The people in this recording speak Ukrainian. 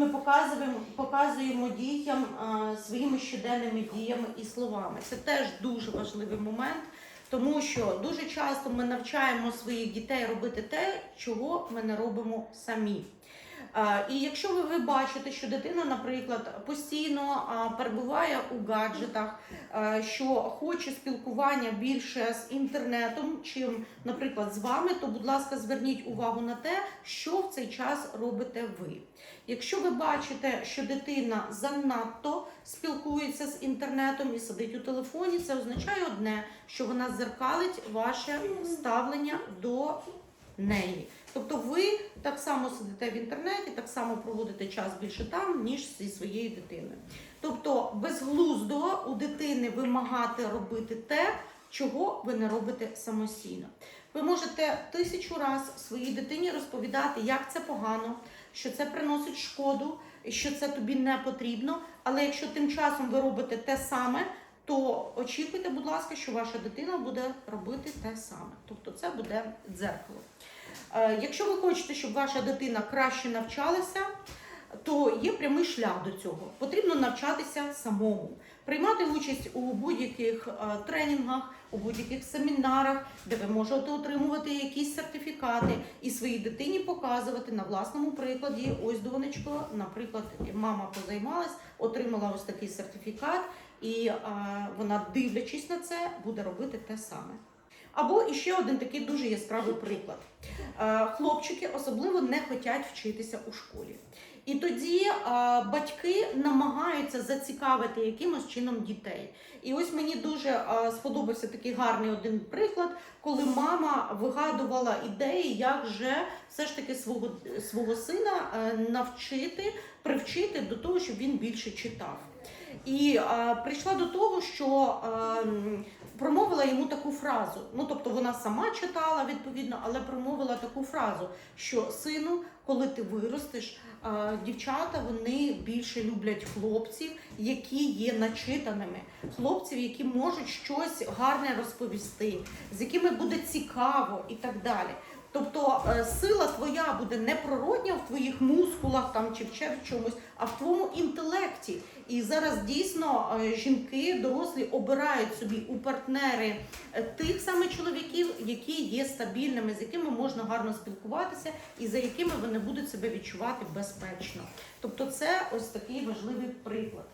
ми показуємо, показуємо дітям своїми щоденними діями і словами. Це теж дуже важливий момент, тому що дуже часто ми навчаємо своїх дітей робити те, чого ми не робимо самі. І якщо ви, бачите, що дитина, наприклад, постійно перебуває у гаджетах, що хоче спілкування більше з інтернетом, чим, наприклад, з вами, то, будь ласка, зверніть увагу на те, що в цей час робите ви. Якщо ви бачите, що дитина занадто спілкується з інтернетом і сидить у телефоні, це означає одне, що вона зеркалить ваше ставлення до неї. Тобто так само сидите в інтернеті, так само проводите час більше там, ніж зі своєю дитиною. Тобто безглуздо у дитини вимагати робити те, чого ви не робите самостійно. Ви можете тисячу раз своїй дитині розповідати, як це погано, що це приносить шкоду, що це тобі не потрібно. Але якщо тим часом ви робите те саме, то очікуйте, будь ласка, що ваша дитина буде робити те саме. Тобто це буде дзеркало. Е, Якщо ви хочете, щоб ваша дитина краще навчалася, то є прямий шлях до цього. Потрібно навчатися самому, приймати участь у будь-яких е, тренінгах, у будь-яких семінарах, де ви можете отримувати якісь сертифікати і своїй дитині показувати на власному прикладі. Ось донечко, наприклад, мама позаймалась, отримала ось такий сертифікат, і е, вона, дивлячись на це, буде робити те саме. Або іще один такий дуже яскравий приклад. Е, Хлопчики особливо не хочуть вчитися у школі. І тоді е, батьки намагаються зацікавити якимось чином дітей. І ось мені дуже е, сподобався такий гарний один приклад, коли мама вигадувала ідеї, як же все ж таки свого, свого сина е, навчити, привчити до того, щоб він більше читав. І е, прийшла до того, що е, м, промовила йому таку фразу. Ну, тобто вона сама читала відповідно, але промовила таку фразу, що сину, коли ти виростеш, дівчата вони більше люблять хлопців, які є начитаними, хлопців, які можуть щось гарне розповісти, з якими буде цікаво і так далі. Тобто е, сила твоя буде не природня в твоїх мускулах там чи в чомусь, а в твоєму інтелекті. І зараз дійсно е, жінки дорослі обирають собі у партнери е, тих саме чоловіків, які є стабільними, з якими можна гарно спілкуватися і за якими вони будуть себе відчувати безпечно. Тобто, це ось такий важливий приклад.